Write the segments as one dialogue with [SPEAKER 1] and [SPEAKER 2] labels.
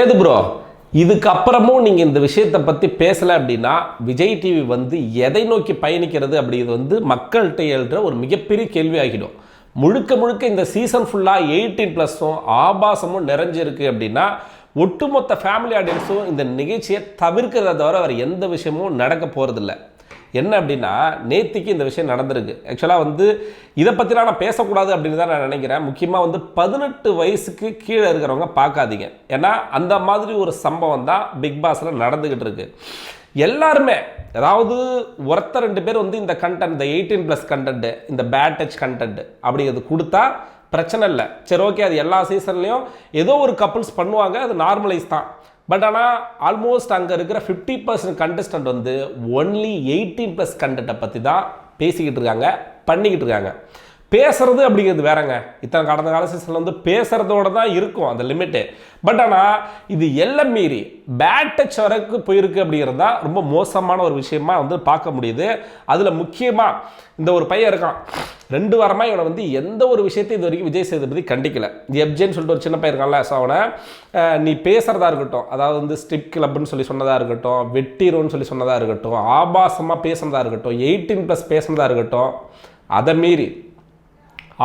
[SPEAKER 1] எது ப்ரோ இதுக்கப்புறமும் நீங்கள் இந்த விஷயத்தை பற்றி பேசலை அப்படின்னா விஜய் டிவி வந்து எதை நோக்கி பயணிக்கிறது அப்படிங்கிறது வந்து மக்கள்கிட்ட எழுற ஒரு மிகப்பெரிய கேள்வி ஆகிடும். முழுக்க முழுக்க இந்த சீசன் ஃபுல்லாக எயிட்டீன் ப்ளஸும் ஆபாசமும் நிறைஞ்சிருக்கு அப்படின்னா ஒட்டுமொத்த ஃபேமிலி ஆடியன்ஸும் இந்த நிகழ்ச்சியை தவிர்க்கிறத தவிர வேறு எந்த விஷயமும் நடக்க போகிறதில்ல என்ன அப்படின்னா நேத்திக்கு இந்த விஷயம் நடந்திருக்கு. ஆக்சுவலாக வந்து இதை பற்றிலாம் நான் பேசக்கூடாது அப்படின்னு தான் நான் நினைக்கிறேன். முக்கியமாக வந்து பதினெட்டு வயசுக்கு கீழே இருக்கிறவங்க பார்க்காதீங்க. ஏன்னா அந்த மாதிரி ஒரு சம்பவம் தான் பிக் பாஸில் நடந்துக்கிட்டு இருக்கு. எல்லாருமே அதாவது ஒருத்தர் ரெண்டு பேர் வந்து இந்த கண்டென்ட் இந்த எயிட்டீன் ப்ளஸ் கண்டென்ட் இந்த பேட் டச் கண்டென்ட் அப்படிங்கிறது கொடுத்தா பிரச்சனை இல்லை. சரி ஓகே அது எல்லா சீசன்லேயும் ஏதோ ஒரு கப்புள்ஸ் பண்ணுவாங்க அது நார்மலைஸ் தான். பட் ஆனால் ஆல்மோஸ்ட் அங்கே இருக்கிற ஃபிஃப்டி பர்சன்ட் கண்டஸ்டன்ட் வந்து ஒன்லி எயிட்டீன் ப்ளஸ் கண்டென்ட்டை பற்றி தான் பேசிக்கிட்டு இருக்காங்க பண்ணிக்கிட்டு இருக்காங்க. பேசுறது அப்படிங்கிறது வேறங்க. இத்தனை கடந்த கால சீசனில் வந்து பேசுறதோட தான் இருக்கும் அந்த லிமிட்டு பட் ஆனால் இது எல்லாம் மீறி பேட் டச் வரைக்கும் போயிருக்கு அப்படிங்கிறது தான் ரொம்ப மோசமான ஒரு விஷயமா வந்து பார்க்க முடியுது. அதில் முக்கியமாக இந்த ஒரு பையன் இருக்கான். ரெண்டு வாரமாக இவனை வந்து எந்த ஒரு விஷயத்தையும் இது வரைக்கும் விஜய் சேதுபதி கண்டிக்கல. எப்ஜேன்னு சொல்லிட்டு ஒரு சின்ன பையன் இருக்கான்ல ஸோ அவனை நீ பேசுகிறதா இருக்கட்டும் அதாவது வந்து ஸ்டிப் கிளப்னு சொல்லி சொன்னதாக இருக்கட்டும் வெட்டிரோன்னு சொல்லி சொன்னதாக இருக்கட்டும் ஆபாசமாக பேசுனதா இருக்கட்டும் எயிட்டீன் ப்ளஸ் பேசுனதா இருக்கட்டும் அதை மீறி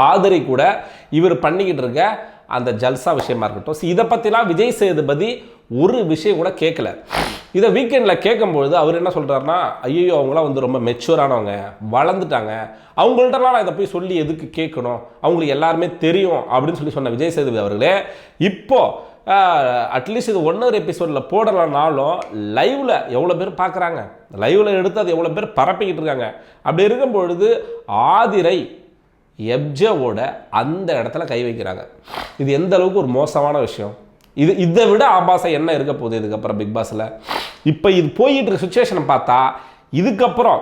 [SPEAKER 1] ஆதரை கூட இவர் பண்ணிக்கிட்டு இருக்க அந்த ஜல்சா விஷயமா இருக்கட்டும். ஸோ இதை பற்றிலாம் விஜய் சேதுபதி ஒரு விஷயம் கூட கேட்கல இதை வீக்கெண்டில் கேட்கும்பொழுது அவர் என்ன சொல்கிறாருன்னா ஐயோ அவங்களாம் வந்து ரொம்ப மெச்சூரானவங்க வளர்ந்துட்டாங்க. அவங்கள்ட்டலாம் நான் இதை போய் சொல்லி எதுக்கு கேட்கணும்? அவங்களுக்கு எல்லாருமே தெரியும் அப்படின்னு சொல்லி சொன்ன விஜய் சேதுபதி அவர்களே இப்போது அட்லீஸ்ட் இது ஒன்னொரு எபிசோடில் போடலைனாலும் லைவில் எவ்வளோ பேர் பார்க்குறாங்க லைவில் எடுத்து அது எவ்வளோ பேர் பரப்பிக்கிட்டு இருக்காங்க? அப்படி இருக்கும் பொழுது ஆதிரை எப்ஜவோட அந்த இடத்துல கை வைக்கிறாங்க. இது எந்த அளவுக்கு ஒரு மோசமான விஷயம்? இது இதை விட ஆபாசம் என்ன இருக்க போகுது இதுக்கப்புறம் பிக் பாஸில் இப்போ இது போயிட்டு இருக்க சுச்சுவேஷனை பார்த்தா இதுக்கப்புறம்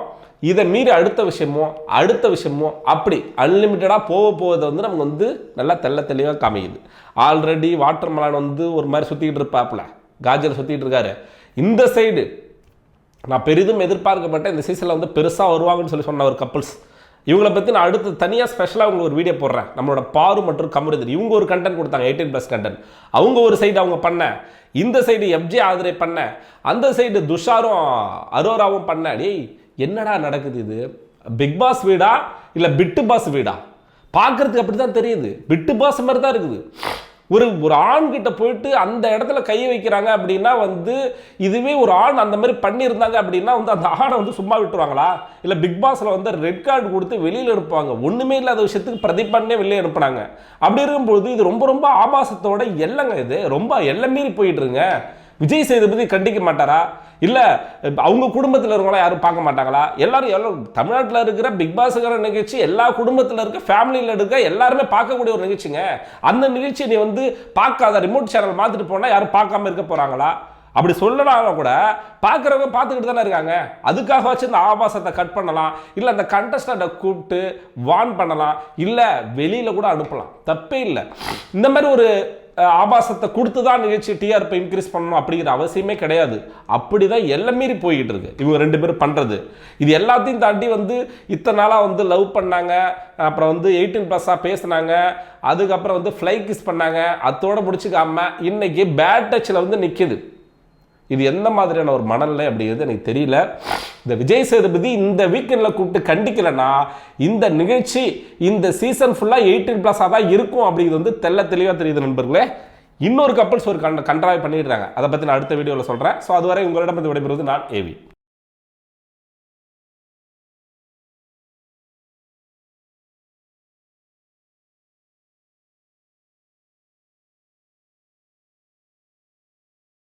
[SPEAKER 1] இதை மீறி அடுத்த விஷயமோ அடுத்த விஷயமோ அப்படி அன்லிமிட்டடாக போக போவதை வந்து நமக்கு வந்து நல்லா தெல்ல தெளிவாக காமிக்குது. ஆல்ரெடி வாட்டர் மலான் வந்து ஒரு மாதிரி சுற்றிக்கிட்டு இருப்பாப்புல. காஜல் சுற்றிட்டு இருக்காரு. இந்த சைடு நான் பெரிதும் எதிர்பார்க்கப்பட்ட இந்த சீசனில் வந்து பெருசாக வருவாங்கன்னு சொல்லி சொன்ன ஒரு கப்புள்ஸ் இவங்கள பற்றி நான் அடுத்து தனியாக ஸ்பெஷலாக உங்களுக்கு ஒரு வீடியோ போடுறேன். நம்மளோட பாரு மற்றும் கமருதன் இவங்க ஒரு கண்டென்ட் கொடுத்தாங்க எயிட்டீன் ப்ளஸ் கண்டென்ட் அவங்க ஒரு சைடு அவங்க பண்ண. இந்த சைடு எஃப்ஜே ஆதரை பண்ண. அந்த சைடு துஷாரும் அரோராவும் பண்ண. டேய் என்னடா நடக்குது இது? பிக் பாஸ் வீடா? இல்லை பிட்டு பாஸ் வீடா? பார்க்கறதுக்கு அப்படி தான் தெரியுது. பிட்டு பாஸ் மாதிரி தான் இருக்குது. ஒரு ஒரு ஆண் கிட்ட போயிட்டு அந்த இடத்துல கை வைக்கிறாங்க அப்படின்னா வந்து இதுவே ஒரு ஆண் அந்த மாதிரி பண்ணியிருந்தாங்க அப்படின்னா வந்து அந்த ஆணை வந்து சும்மா விட்டுருவாங்களா? இல்லை பிக் பாஸில் வந்து ரெட் கார்டு கொடுத்து வெளியில் எடுப்பாங்க. ஒன்றுமே இல்லாத விஷயத்துக்கு பிரதிபன்னே வெளியே அனுப்புனாங்க. அப்படி இருக்கும்போது இது ரொம்ப ரொம்ப ஆபாசத்தோட எல்லங்க இது. ரொம்ப எல்லை மீறி போயிட்டுருங்க. விஜய் சேதுபதி கண்டிக்க மாட்டாரா? இல்லை அவங்க குடும்பத்தில் இருக்கவங்களா யாரும் பார்க்க மாட்டாங்களா? எல்லாரும் எவ்வளோ தமிழ்நாட்டில் இருக்கிற பிக் பாஸுங்கிற நிகழ்ச்சி எல்லா குடும்பத்தில் இருக்க ஃபேமிலியில் இருக்க எல்லாருமே பார்க்கக்கூடிய ஒரு நிகழ்ச்சிங்க. அந்த நிகழ்ச்சியை நீ வந்து பார்க்காத ரிமோட் சேனல் மாற்றிட்டு போனால் யாரும் பார்க்காம இருக்க போகிறாங்களா அப்படி சொல்லலாம் கூட பார்க்குறவங்க பார்த்துக்கிட்டு தானே இருக்காங்க. அதுக்காக வச்சு இந்த ஆபாசத்தை கட் பண்ணலாம். இல்லை அந்த கண்டஸ்டண்ட்டை கூப்பிட்டு வார்ன் பண்ணலாம். இல்லை வெளியில் கூட அனுப்பலாம். தப்பே இல்லை. இந்த மாதிரி ஒரு ஆபாசத்தை கொடுத்து தான் நிகழ்ச்சி டிஆர்பி இன்க்ரீஸ் பண்ணணும் அப்படிங்கிற அவசியமே கிடையாது. அப்படி தான் எல்லாம் மீறி போய்கிட்டு இருக்கு. இவங்க ரெண்டு பேரும் பண்ணுறது இது எல்லாத்தையும் தாண்டி வந்து இத்தனை நாளாக வந்து லவ் பண்ணாங்க. அப்புறம் வந்து எயிட்டீன் ப்ளஸ்ஸாக பேசுனாங்க. அதுக்கப்புறம் வந்து ஃப்ளை கிஸ் பண்ணாங்க. அதோட முடிச்சுக்காம இன்னைக்கு பேட் டச்சில் வந்து நிற்கிது இது எந்த மாதிரியான ஒரு மனநிலை அப்படிங்கிறது எனக்கு தெரியல. இந்த விஜய் சேதுபதி இந்த வீக்கெண்டில் கூப்பிட்டு கண்டிக்கலைன்னா இந்த நிகழ்ச்சி இந்த சீசன் ஃபுல்லாக எயிட்டீன் ப்ளஸாக தான் இருக்கும் அப்படிங்கிறது வந்து தெள்ள தெளிவாக தெரியுது நண்பர்களே. இன்னொரு கப்பல்ஸ் ஒரு கண்ட கண்ட்ராய் பண்ணிடுறாங்க. அதை பற்றி நான் அடுத்த வீடியோவில் சொல்கிறேன் ஸோ அதுவரை உங்களிடம் விடைபெறுவது நான் ஏவி